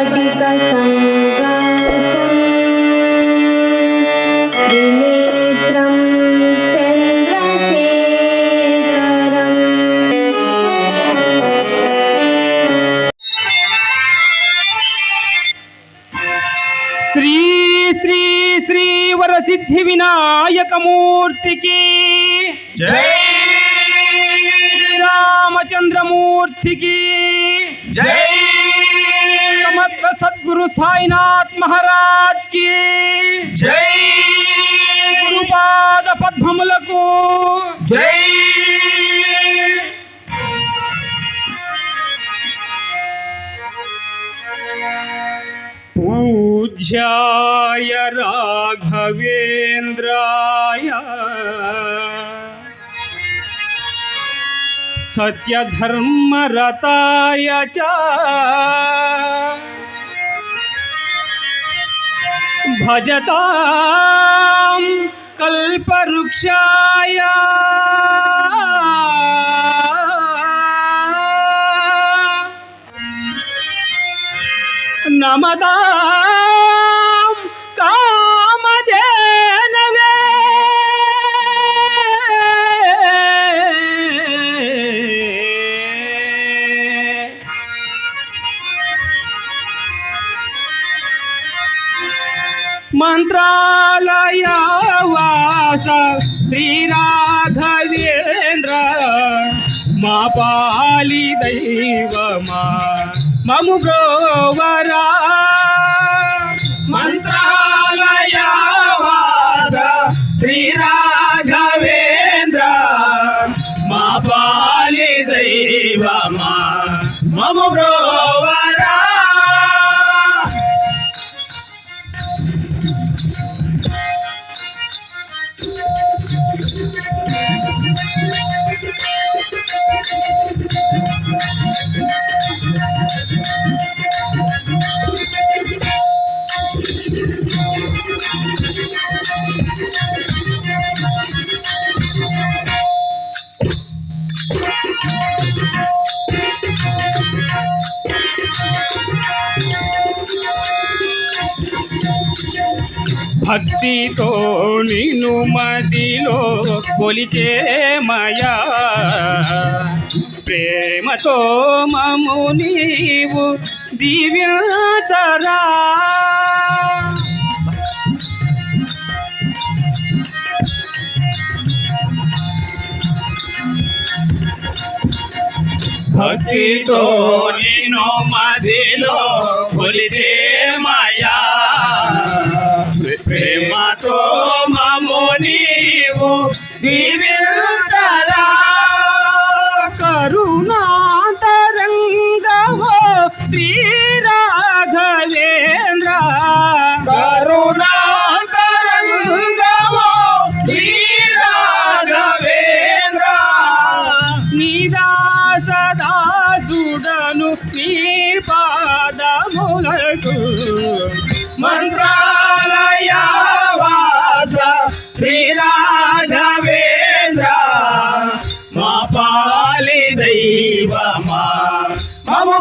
స్ఫటిక సంకాశం త్రినేత్రం చంద్రశేఖరం శ్రీ శ్రీ శ్రీ వరసిద్ధి వినాయకమూర్తికి జై రామచంద్రమూర్తికి జై సమర్థ సద్గురు సాయినాథ్ మహారాజ్కి జై గురుపాద పద్మములకు జై పూజ్యాయ రాఘవేంద్రాయ సత్యధర్మరతాయ చ భజతాం కల్పవృక్షాయ నమదా మంత్రాలయ వాస శ్రీరాఘవేంద్ర మా పాలి దైవమా మము బ్రోవరా Thank you. భక్తితో నిన్ను మదిలో కొలిచేమయా ప్రేమతో మము నీవు దివ్యాచరా. భక్తితో నిన్ను మదిలో కొలిచే మాయా. ప్రేమతో మము నీవు దీవించరా దైవమా మము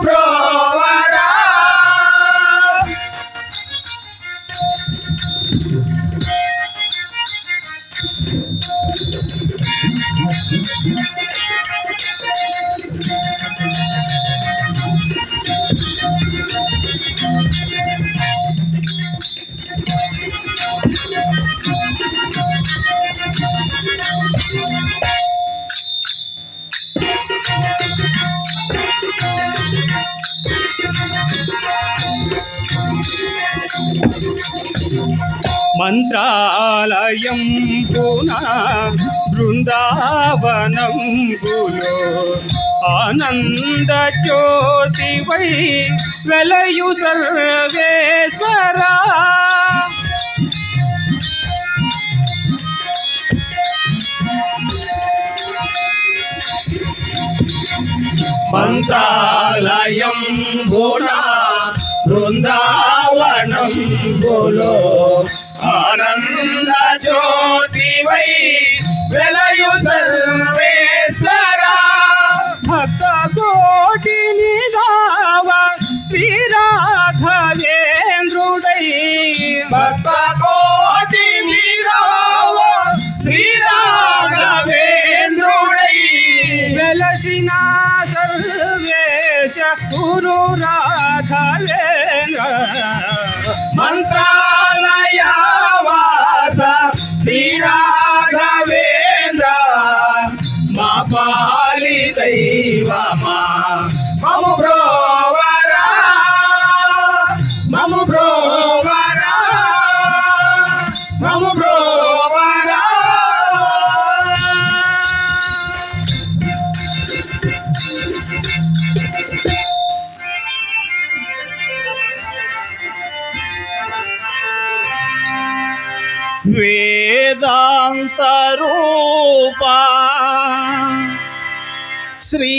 మంత్రాలయం పునా బృందావనం గులో ఆనంద జ్యోతి వై వెలయు సర్వేశ్వరా. మంత్రాలయం గుణా బృందావనం గులో ఆనంద జ్యోతివై వెలయు సర్వేశ్వర. భక్త గో వేదాంత రూపా శ్రీ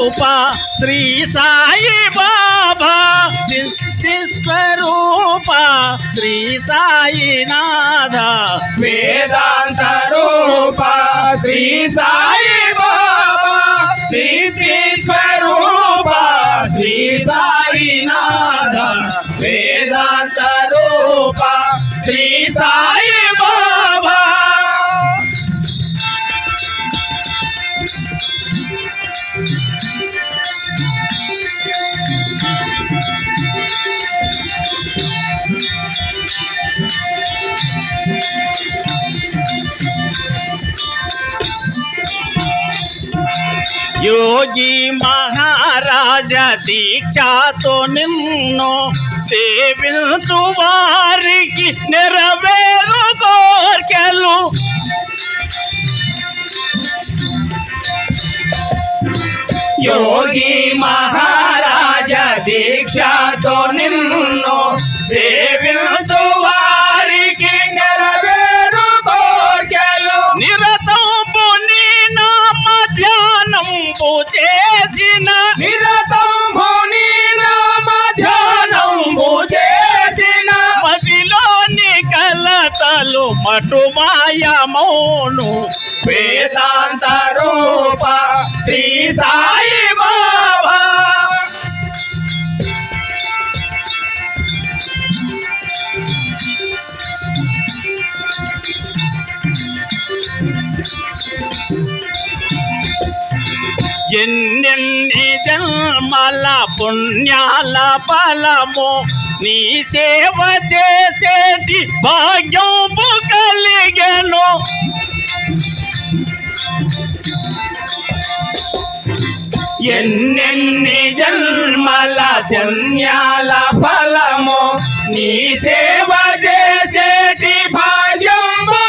రూప శ్రీ సాయి బాబా సిద్ధి స్వరూప శ్రీ సాయినాథ వేదాంత రూప శ్రీ సాయి బాబా సిద్ధి స్వరూప శ్రీ సాయి సాయినాథ వేదాంత రూప శ్రీ సాయి योगी महाराज दीक्षा तो निन्नो की निरवेरु गोर कलु। योगी महाराज दीक्षा तो निन्नो से మాయమౌను వేదాంత రూప శ్రీ సాయి బాబా. ఎన్నెన్ని జన్మల పుణ్యాల ఫలము నీ సేవ చేసేటి భాగ్యంపు కలిగెను. ఎన్నెన్ని జన్మల జన్యాల ఫలము నీ సేవ చేసేటి భాగ్యంపు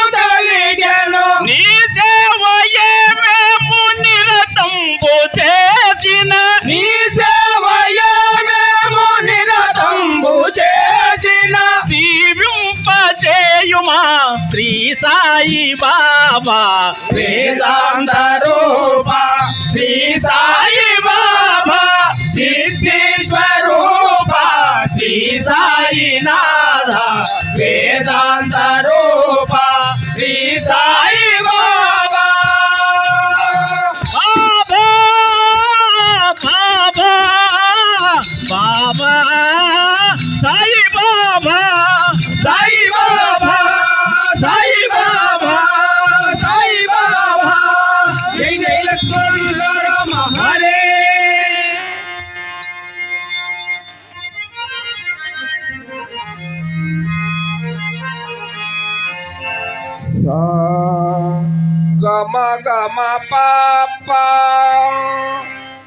పాప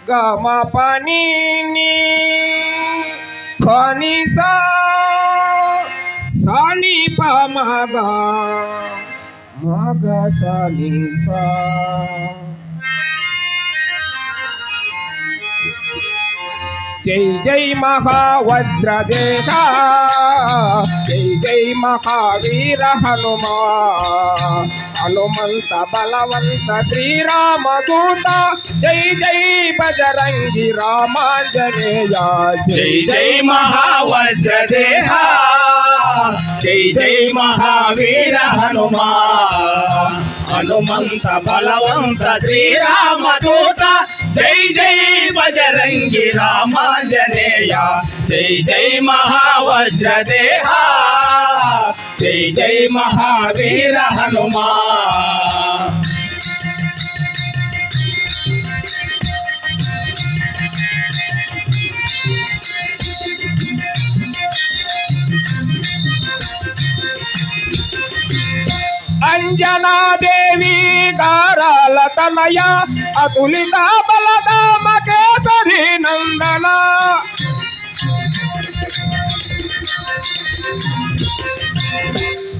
గమ పని ని పని సా సాని మగ మగ సాని సా జై జై మహావజ్రదేహ జై జై మహావీర హనుమా. హనుమంత బలవంత శ్రీరామదూత. జై జై బజరంగి రామాంజనేయ. జై జై మహావజ్రదేహ. జై జై మహావీర హనుమా. హనుమంత బలవంత శ్రీరామదూత. జై జై బజరంగి రామాంజనేయ జై జై మహావజ్రదేహ జై జై మహావీర హనుమా అంజనాదేవి గారాల తనయ अतुलित बलद मकेशरी नंदन।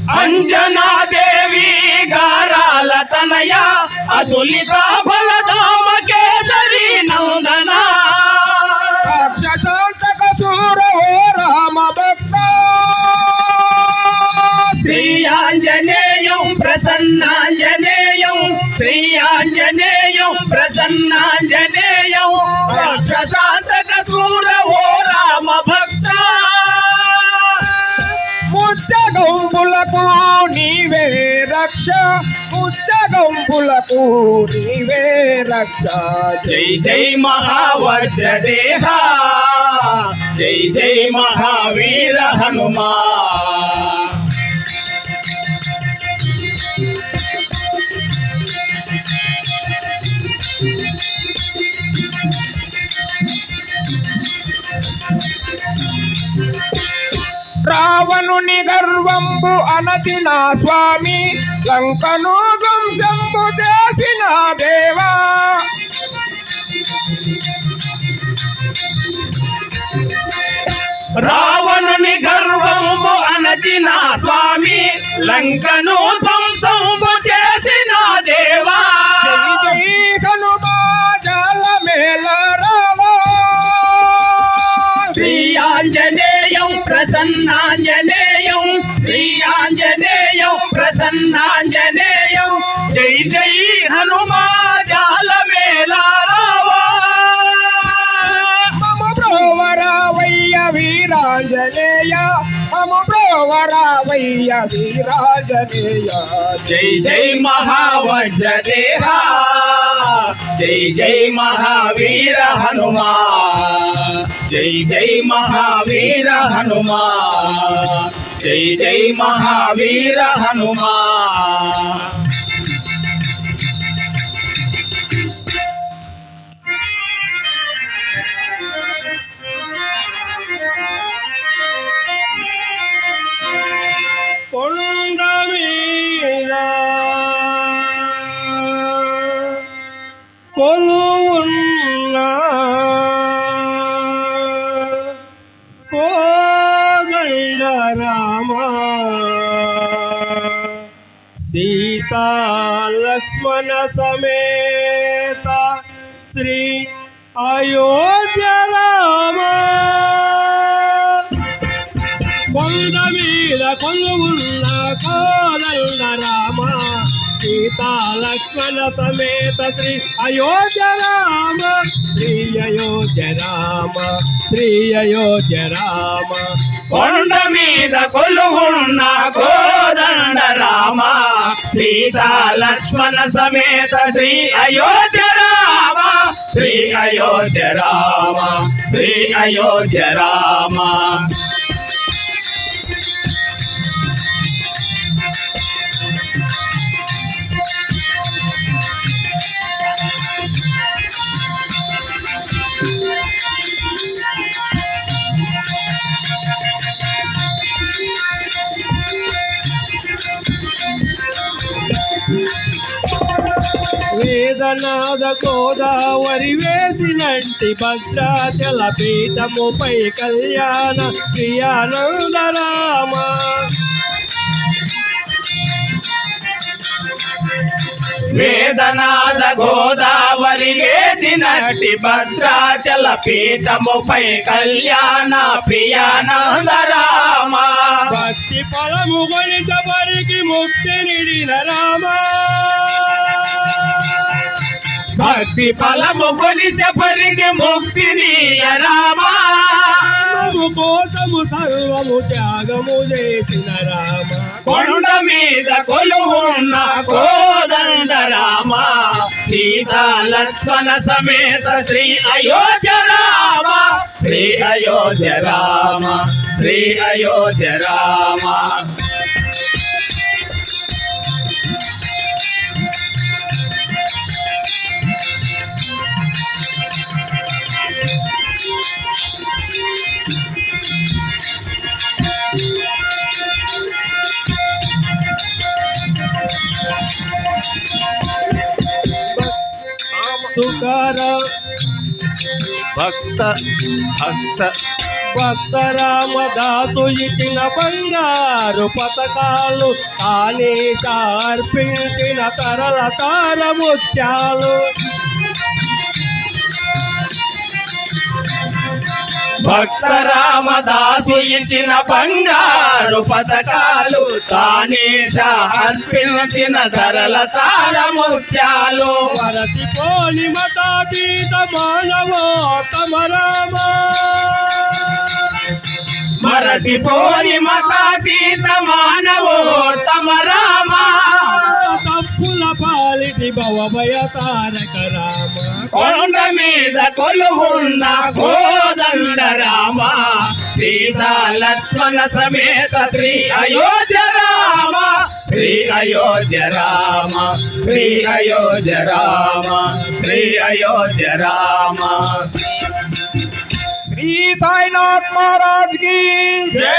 अंजना देवी गाराल तनया। अतुलित बलद मकेशरी नंदन। सूर हो राम भक्त। श्री आंजनेय प्रसन्नांजन। రక్ష ముచ్చగంబులకు నీవే రక్ష. జై జై మహావజ్రదేహ జై జై మహావీర హనుమా. రావణుని గర్వంబు అనచిన స్వామి లంకను ధ్వంసంబు చేసిన దేవా. రావణుని గర్వము అనచిన స్వామి లంకను ప్రసన్నాంజనేయం శ్రీ ఆంజనేయం ప్రసన్నాంజనేయం. జై జై హనుమా జాల మేళా రావా. మమ బ్రోవరావయ్య వీరాంజనేయ మమ బ్రోవరావయ్య వీరాంజనేయ. జై జై మహావజ్రదేహ జై జై మహావీర హనుమా. జై జై మహావీర హనుమా. జై జై మహావీర హనుమా. సీతా లక్ష్మణ సమేత శ్రీ అయోధ్య రామ. కొండ మీద కొలువున్న కోదండ రామ. సీతా లక్ష్మణ సమేత శ్రీ అయోధ్య రామ శ్రీ అయోధ్య రామ శ్రీ అయోధ్య రామ. కొండ మీద కొలువున్న కోదండ రామ సీతా లక్ష్మణ సమేత శ్రీ అయోధ్య రామ శ్రీ అయోధ్య రామ శ్రీ అయోధ్య రామ. వేదనాద గోదావరి వేసినట్టి భద్రాచల పీఠముపై కళ్యాణ ప్రియానంద వేదనాథ గోదావరి వేసినట్టి భద్రాచల పీఠముపై కళ్యాణ ప్రియానందరామ భక్తి పదము గొలిచబరికి ముక్తి నిడిన రామ. భక్తి ఫలము గొలిచబరికి ముక్తి నీయ రామా. ధర్మము కోసము సర్వము త్యాగము చేసిన రామ. కొండ మీద కొలువున్న కోదండ రామ. సీతా లక్ష్మణ సమేత శ్రీ అయోధ్య రామ. శ్రీ అయోధ్య రామ శ్రీ అయోధ్య రామ. తుకార భక్త భక్త. భక్త రామదాసు ఇచ్చిన బంగారు పథకాలు తానే అర్పించిన తరల తార ముత్యాలు భక్త రామదాసు ఇచ్చిన బంగారు పథకాలు తానే అర్పించిన సరళ సాల ముత్యాలు. వరసిపోని మతాతీత మానవోత్తమ రామ మరచిపోని మతాతీత మానవోత్తమ రామ తప్పుల పాలిటి భవభయ తారక రామ. కొండ మీద కొలువున్న కోదండ రామ సీతా లక్ష్మణ సమేత శ్రీ అయోధ్య రామ శ్రీ అయోధ్య రామ శ్రీ అయోధ్య రామ శ్రీ అయోధ్య రామ. శ్రీ సాయినాథ్ మహారాజ్కి జై